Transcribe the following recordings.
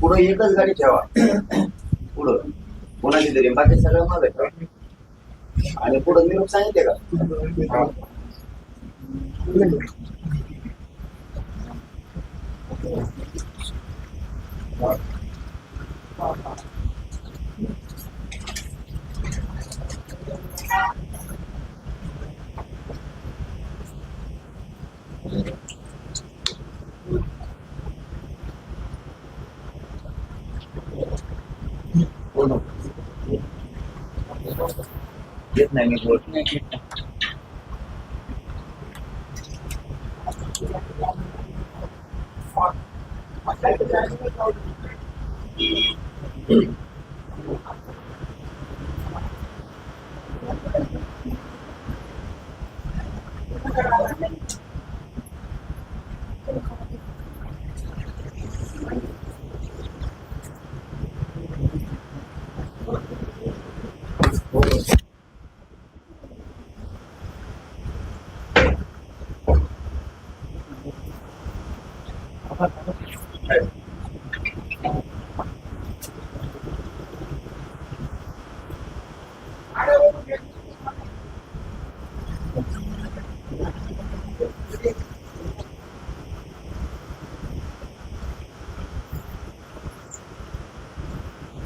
पुढं एकच गाडी ठेवा. पुढं. कोणाची तरी. बाकी सगळं मागे ठेवा. आणि पुढं निरोप सांगितले का? Бедная не Gracias.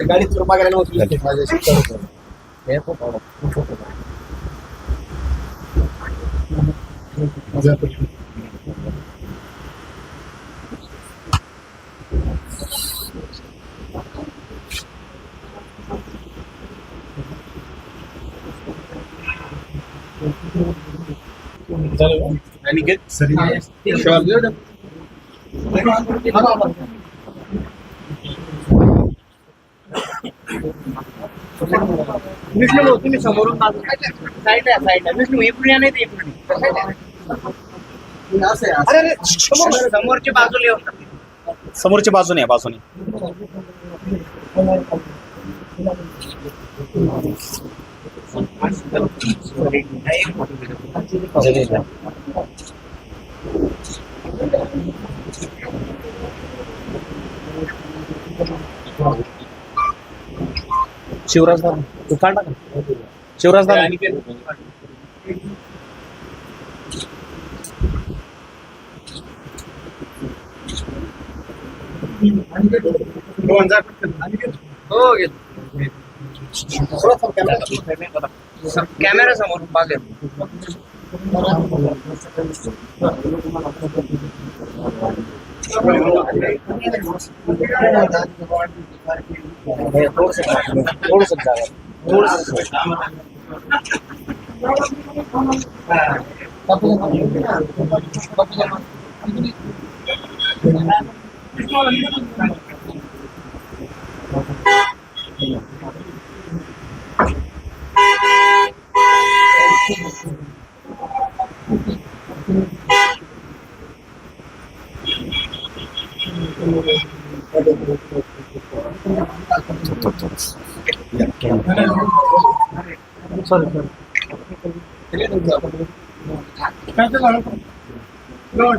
गाडीत रुपा गेला नव्हती विष्णू भाऊ तुम्ही समोरून साईड आहे साईड आहे विष्णू इकडून या नाही ते इकडून समोरची अरे अरे समोर बाजूला येऊन जा. बाजूने आहे, बाजूने शिवराज दादा तू काढ ना शिवराज दादा हो घेतो. कॅमेरा समोर मागे थोडस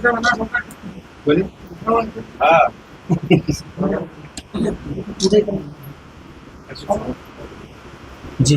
जागा जी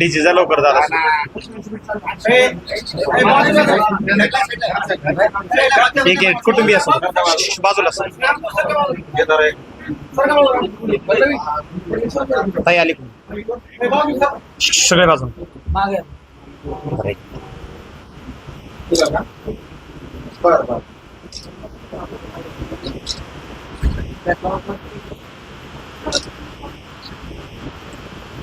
डीजे जा लवकर दादा एक आहे कुटुंबीय असो. बाजूला असो ताई आली. सगळे बाजू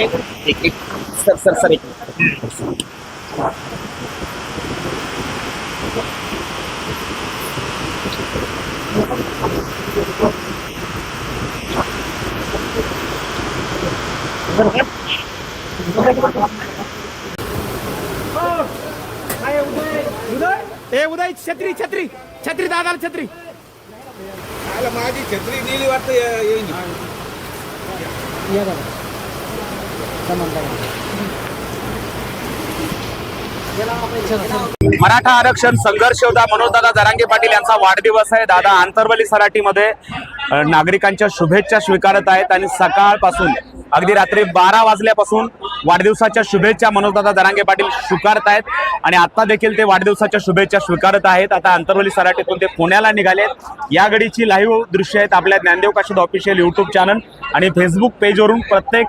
मला फोटो नाही सर सर सर ए उदय छत्री छत्री छत्री दादाला छत्री माझी छत्री नेली वाटतं येईन मराठा आरक्षण संघर्ष होता मनोजदादा जरांगे पाटील यांचा वाढदिवस आहे. दादा आंतरवली सराटीमध्ये नागरिकांच्या शुभेच्छा स्वीकारत आहेत आणि सकाळपासून अगदी रात्री बारा वाजल्यापासून वाढदिवसाच्या शुभेच्छा मनोजदादा दरांगे पाटील स्वीकारत आहेत. आणि आता देखील ते वाढदिवसाच्या शुभेच्छा स्वीकारत आहेत. आता आंतरवली सराटीतून ते पुण्याला निघालेत या घडीची लाईव्ह दृश्य आहेत आपल्या Dnyandev Kashid official YouTube channel आणि फेसबुक पेजवरून प्रत्येक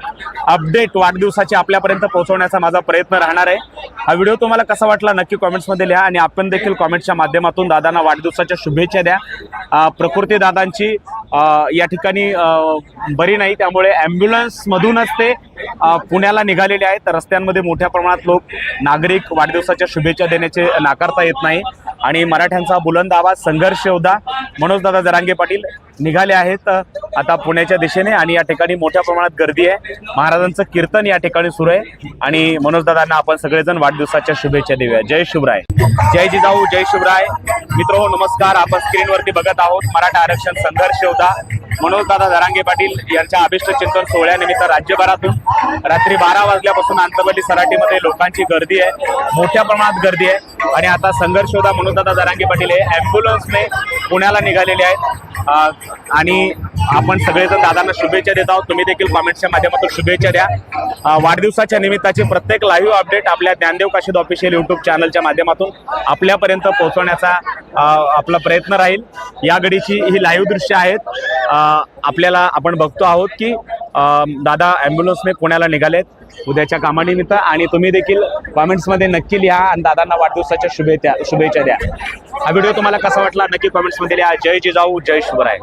अपडेट वाढदिवसाचे आपल्यापर्यंत पोहोचवण्याचा माझा प्रयत्न राहणार आहे. हा व्हिडिओ तुम्हाला कसा वाटला नक्की कॉमेंट्समध्ये लिहा आणि आपण देखील कॉमेंट्सच्या माध्यमातून दादांना वाढदिवसाच्या शुभेच्छा द्या. प्रकृती दादांची या ठिकाणी बरी नाही त्यामुळे ॲम्ब्युलन्समधूनच ते पुण्याला निघालेले आहेत. रस्त्यांमध्ये मोठ्या प्रमाणात लोक नागरिक वाढदिवसाच्या शुभेच्छा देण्याचे नाकारता येत नाही. आणि मराठ्यांचा बुलंद आवाज संघर्ष योद्धा मनोजदादा जरांगे पाटील निघाले आहेत आता पुण्याच्या दिशेने. आणि या ठिकाणी मोठ्या प्रमाणात गर्दी आहे. महाराजांचं कीर्तन या ठिकाणी सुरू आहे. आणि मनोजदादांना आपण सगळेजण वाढदिवसाच्या शुभेच्छा देऊया. जय शिवराय. जय जिजाऊ जय शिवराय. मित्र नमस्कार. आपण स्क्रीनवरती बघत आहोत. मराठा आरक्षण संघर्ष योद्धा. मनोजदादा जरांगे पाटील यांच्या अभिष्ट चिंतन सोहळ्यानिमित्त राज्यभरातून रात्री बारा वाजल्यापासून आंतरवली सराटीमध्ये लोकांची गर्दी आहे. मोठ्या प्रमाणात गर्दी आहे. आणि आता संघर्ष योद्धा मनोजदादा दरांगे पाटील हे ॲम्ब्युलन्सने पुण्याला निघालेले आहेत. आणि आपण सगळेजण दादांना शुभेच्छा देत आहोत. तुम्ही देखील कॉमेंटच्या माध्यमातून शुभेच्छा द्या. वाढदिवसाच्या निमित्ताचे प्रत्येक लाईव्ह अपडेट आपल्या ज्ञानदेव काशीद ऑफिशियल युट्यूब चॅनलच्या माध्यमातून आपल्यापर्यंत पोहोचवण्याचा आपला प्रयत्न राहील. या घडीची ही लाईव्ह दृश्य आहेत. आपल्याला आपण बघतो आहोत की दादा ॲम्ब्युलन्सने पुण्याला निघालेत उद्याच्या कामानिमित्त आणि तुम्ही देखील कॉमेंट्समध्ये नक्की लिहा आणि दादांना वाढदिवसाच्या शुभेच्छा शुभेच्छा द्या. हा व्हिडिओ तुम्हाला कसा वाटला? नक्की कॉमेंट्समध्ये लिहा. जय जिजाऊ जय शिवराय.